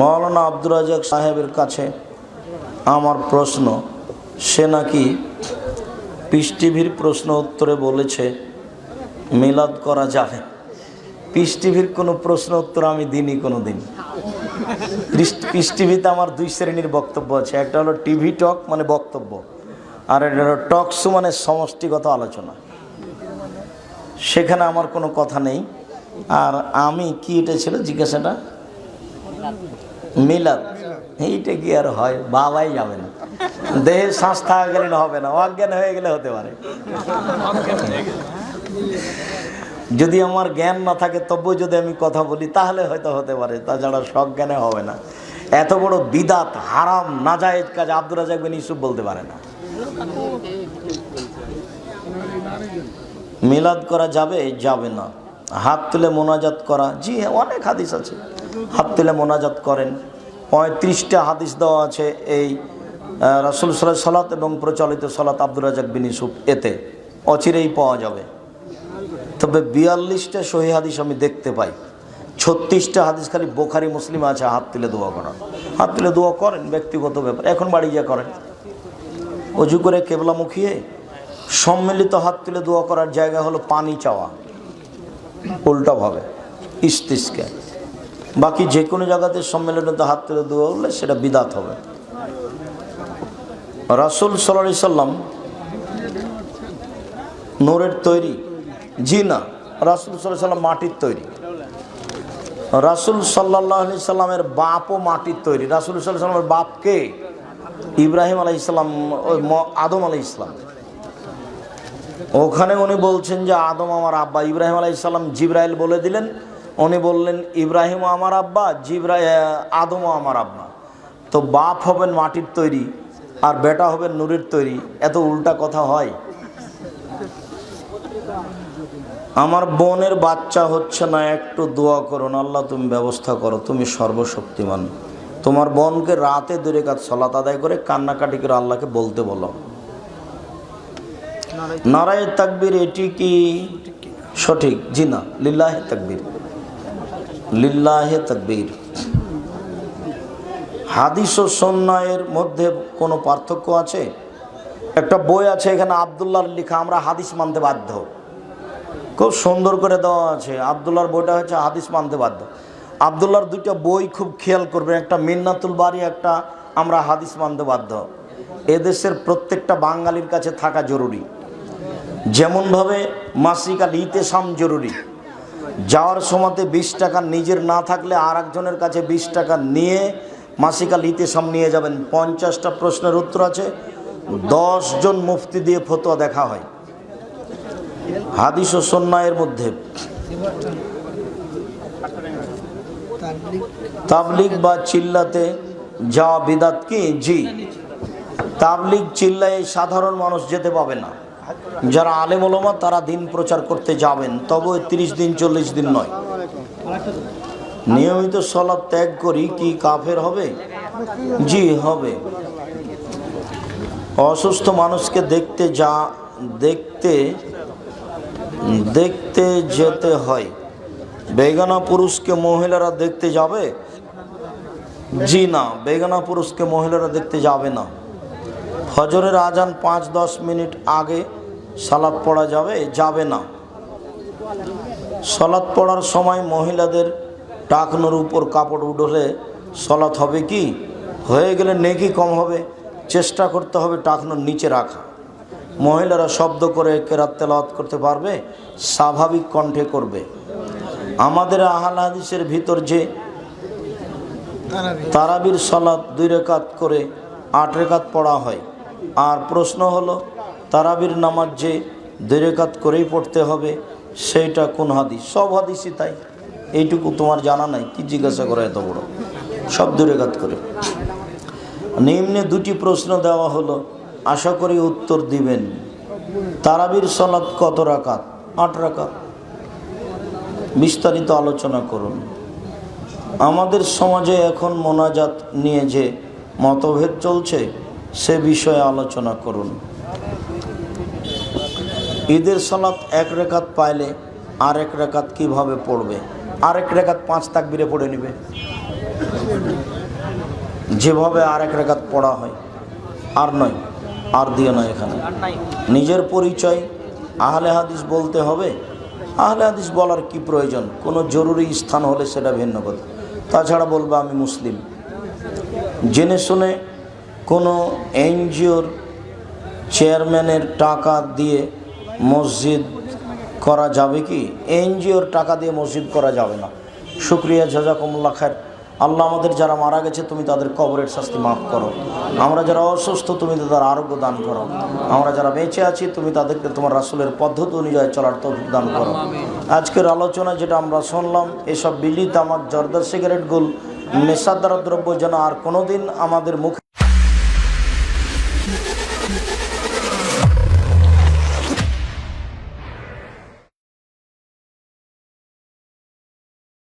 মৌলানা আব্দুর রাজাক সাহেবের কাছে আমার প্রশ্ন, সে নাকি পিস টিভির প্রশ্ন উত্তরে বলেছে, মিলাদ করা যাবে। পিস টিভির কোনো প্রশ্ন উত্তর আমি দিনই কোনো দিন পিস টিভিতে আমার দুই শ্রেণির বক্তব্য আছে, একটা হলো টিভি টক মানে বক্তব্য, আর একটা হলো টকশো মানে সমষ্টিগত আলোচনা। সেখানে আমার কোনো কথা নেই, আর আমি কি এটা ছিল জিজ্ঞাসাটা? মিলাদ। এইটা কি আর হয়? বাবাই যাবে না। দেহে শ্বাস গেলে হবে না। অজ্ঞান হয়ে গেলে হতে পারে। যদি আমার জ্ঞান না থাকে, তবুও যদি আমি কথা বলি, তাহলে হয়তো হতে পারে। তাছাড়া সজ্ঞানে হবে না। এত বড় বিদাত, হারাম, নাজায়েজ কাজ আব্দুর রাজাক বিন ইউসুফ বলতে পারে না। মিলাদ করা যাবে যাবে না। হাত তুলে মোনাজাত করা, জি, অনেক হাদিস আছে। হাত তুলে মোনাজাত করেন। পঁয়ত্রিশটা হাদিস দেওয়া আছে এই রাসূল সাল্লাহ সালাত এবং প্রচলিত সালাত আব্দুর রাজাক বিন ইউসুফ এতে। অচিরেই পাওয়া যাবে। তবে বিয়াল্লিশটা সহি হাদিস আমি দেখতে পাই। ছত্রিশটা হাদিস খালি বোখারি, মুসলিম আছে, হাত তুলে দোয়া করা হাত তুলে দোয়া করেন, ব্যক্তিগত ব্যাপার। এখন বাড়ি গিয়ে করেন। অজু করে কেবলা মুখিয়ে সম্মিলিত হাত তুলে দোয়া করার জায়গা হলো পানি চাওয়া। উল্টাভাবে ইস্তিসকে বাকি যে কোনো জায়গাতে সম্মেলনিত হাত তুলে দোয়া করলে সেটা বিদাত হবে। রাসুল সাল্লাহ সাল্লাম নোরের তৈরি জি না রাসুল সাল্লাহ সাল্লাম মাটির তৈরি। রাসুল সাল্লাহ আলি সাল্লামের বাপও মাটির তৈরি। রাসুল সাল্লাহ সাল্লামের বাপকে ইব্রাহিম আলাই ইসলাম ওই আদম আলাই ইসলাম ওখানে উনি বলছেন যে, আদম আমার আব্বা ইব্রাহিম আলাই ইসলাম জিব্রাইল বলে দিলেন উনি বললেন ইব্রাহিম আমার আব্বা জিব্রা আদমও আমার আব্বা। তো বাপ হবেন মাটির তৈরি আর বেটা হবেন নুরের তৈরি। এত উল্টা কথা হয়। আমার বোনের বাচ্চা হচ্ছে না, একটু দোয়া করুন, আল্লাহ তুমি ব্যবস্থা করো, তুমি সর্বশক্তিমান। তোমার বোনকে রাতে দূরে কাজ সলাত আদায় করে কান্নাকাটি করে আল্লাহকে বলতে বলো। নারায় তাকবির এটি কি? সঠিক। জি না, লিল্লাহে তাকবির। লিল্লাহে তকবীর। হাদিস ও সন্ন্যায়ের মধ্যে কোনো পার্থক্য আছে? একটা বই আছে এখানে আবদুল্লাহর লেখা, আমরা হাদিস মানতে বাধ্য। খুব সুন্দর করে দেওয়া আছে, আবদুল্লাহর বইটা হচ্ছে হাদিস মানতে বাধ্য। আবদুল্লাহর দুইটা বই খুব খেয়াল করবেন, একটা মিন্নাতুল বাড়ি একটা আমরা হাদিস মানতে বাধ্য। এদেশের প্রত্যেকটা বাঙালির কাছে থাকা জরুরি। যেমনভাবে মাসিক আল ইতেসাম জরুরি। যাওয়ার সময়তে বিশ টাকা নিজের না থাকলে আর একজনের কাছে বিশ টাকা নিয়ে মাসিক আল ইতেসাম নিয়ে যাবেন। পঞ্চাশটা প্রশ্নের উত্তর আছে। জন মুফতি দিয়ে ফতোয়া দেখা হয়। হাদিস ও সন্ন্যায়ের মধ্যে তাবলিগ বা চিল্লাতে যাওয়া বিদাত কি? জি। তাবলিগ চিল্লায় সাধারণ মানুষ যেতে পাবে না। যারা আলেম ওলমা, তারা দিন প্রচার করতে যাবেন। তবে তিরিশ দিন, চল্লিশ দিন নয়। নিয়মিত সলাদ ত্যাগ করি, কি কাফের হবে? জি, হবে। অসুস্থ মানুষকে দেখতে যা, দেখতে দেখতে যেতে হয়। বেগানা পুরুষকে মহিলারা দেখতে যাবে? জি না, বেগানা পুরুষকে মহিলারা দেখতে যাবে না। ফজরের আজান পাঁচ দশ মিনিট আগে সালাদ পড়া যাবে যাবে না। সলাৎ পড়ার সময় মহিলাদের টাকনোর উপর কাপড় উঠলে সলাৎ হবে কি? হয়ে গেলে নেকি কম হবে, চেষ্টা করতে হবে টাকনোর নিচে রাখা। মহিলারা শব্দ করে কেরাত তেলাওয়াত করতে পারবে, স্বাভাবিক কণ্ঠে করবে। আমাদের আহাল হাদিসের ভিতর যে তারাবির সলাৎ দুই রেকাত করে আট রেকাত পড়া হয়। আর প্রশ্ন হলো তারাবির নামাজ যে দুই রেকাত করেই পড়তে হবে, সেইটা কোন হাদিস? সব হাদিসই তাই। এইটুকু তোমার জানা নাই, কি জিজ্ঞাসা করে এত বড়? সব দুই রেকাত করে নিম্নে দুটি প্রশ্ন দেওয়া হলো, আশা করি উত্তর দিবেন। তারাবির সলাৎ কত রাকাত? আট রাকাত। বিস্তারিত আলোচনা করুন। আমাদের সমাজে এখন মোনাজাত নিয়ে যে মতভেদ চলছে, সে বিষয়ে আলোচনা করুন। ঈদের সালাত এক রেখাত পাইলে আর এক রেখাত কীভাবে পড়বে? আর এক রেখাত পাঁচ তাকবিরে পড়ে নেবে। যেভাবে আর এক রেখাত পড়া হয়, আর নয়, আর দিয়ে নয় এখানে। নিজের পরিচয় আহলে হাদিস বলতে হবে। আহলে হাদিস বলার কি প্রয়োজন? কোনো জরুরি স্থান হলে সেটা ভিন্ন কথা। তাছাড়া বলব আমি মুসলিম। জেনে শুনে কোনো এনজিওর চেয়ারম্যানের টাকা দিয়ে মসজিদ করা যাবে কি? এনজিওর টাকা দিয়ে মসজিদ করা যাবে না। শুক্রিয়া জাজাকুমুল্লা খায়ের আল্লাহ আমাদের যারা মারা গেছে, তুমি তাদের কবরের শাস্তি মাফ করো। আমরা যারা অসুস্থ, তুমি তাদের আরোগ্য দান করো। আমরা যারা বেঁচে আছি, তুমি তাদেরকে, তোমার রাসুলের পদ্ধতি অনুযায়ী চলার তৌফিক দান করো। আজকের আলোচনা যেটা আমরা শুনলাম, এসব বিলি, তামাক, জর্দার সিগারেটগুলো নেশাদার দ্রব্য যেন আর কোনোদিন আমাদের মুখে